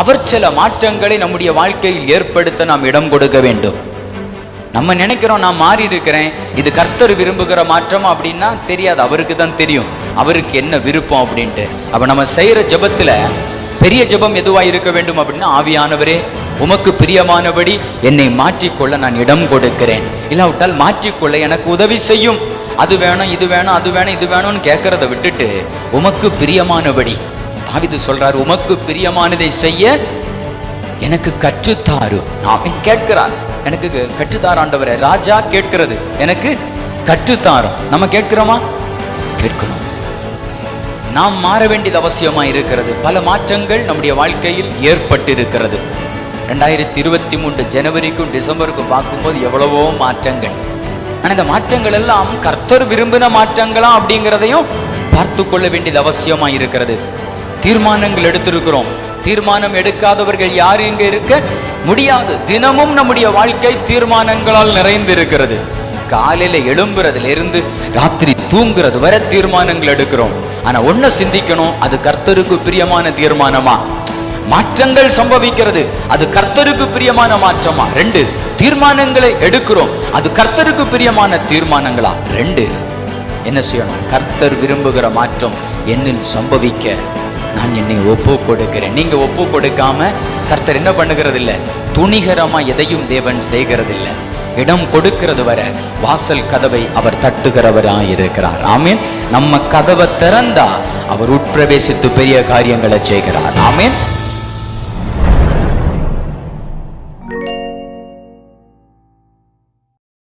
அவர் சில மாற்றங்களை நம்முடைய வாழ்க்கையில் ஏற்படுத்த நாம் இடம் கொடுக்க வேண்டும். நம்ம நினைக்கிறோம் நான் மாறி இருக்கிறேன் இது கர்த்தர் விரும்புகிற மாற்றம் அப்படின்னா தெரியாது அவருக்கு தான் தெரியும். அவருக்கு என்ன விருப்பம் அப்படின்ட்டு. அப்போ நம்ம செய்கிற ஜபத்தில் பெரிய ஜெபம் எதுவாக இருக்க வேண்டும் அப்படின்னா ஆவியானவரே உமக்கு பிரியமானபடி என்னை மாற்றிக்கொள்ள நான் இடம் கொடுக்கிறேன். இல்லாவிட்டால் மாற்றிக்கொள்ள எனக்கு உதவி செய்யும். அது வேணும் இது வேணும் அது வேணும் இது வேணும்னு கேட்கறத விட்டுட்டு உமக்கு பிரியமானபடி தாவிது சொல்றார் உமக்கு பிரியமானதை செய்ய எனக்கு கற்றுத்தாரு. அவன் கேட்கிறார். எனக்கு க- கற்றுத்தார் ராஜா கேட்கிறது. எனக்கு கற்றுத்தாரும் நம்ம கேட்கிறோமா? கேட்கணும் நாம் மாற வேண்டியது அவசியமா இருக்கிறது. பல மாற்றங்கள் நம்முடைய வாழ்க்கையில் ஏற்பட்டிருக்கிறது. ரெண்டாயிரத்தி இருபத்தி மூன்று ஜனவரிக்கும் டிசம்பருக்கும் பார்க்கும்போது எவ்வளவோ மாற்றங்கள். ஆனா இந்த மாற்றங்கள் எல்லாம் கர்த்தர் விரும்பின மாற்றங்களா அப்படிங்கிறதையும் பார்த்து கொள்ள வேண்டியது அவசியமா இருக்கிறது. தீர்மானங்கள் எடுத்திருக்கிறோம். தீர்மானம் எடுக்காதவர்கள் யார் இங்க இருக்க? முடியாது. தினமும் நம்முடைய வாழ்க்கை தீர்மானங்களால் நிறைந்து இருக்கிறது காலையில எழும்புறதுல இருந்து ராத்திரி தூங்குறது வரை தீர்மானங்கள் எடுக்கிறோம். ஆனா ஒன்ன சிந்திக்கணும். அது கர்த்தருக்கு பிரியமான தீர்மானமா? மாற்றங்கள் சம்பவிக்கிறது. அது கர்த்தருக்கு பிரியமான மாற்றமா? ரெண்டு தீர்மானங்களை எடுக்கிறோம். அது கர்த்தருக்கு பிரியமான தீர்மானங்களா? ரெண்டு என்ன செய்யணும்? கர்த்தர் விரும்புகிற மாற்றம் என்னில் சம்பவிக்க நான் என்னை ஒப்பு கொடுக்கிறேன். நீங்க ஒப்பு கொடுக்காம கர்த்தர் என்ன பண்ணுகிறது இல்லை துணிகரமா எதையும் தேவன் செய்கிறதில்லை. இடம் கொடுக்கிறது வர வாசல் கதவை அவர் தட்டுகிறவராக இருக்கிறார். ஆமீன். நம்ம கதவை திறந்தா அவர் உட்பிரவேசித்து பெரிய காரியங்களை செய்கிறார். ஆமீன்.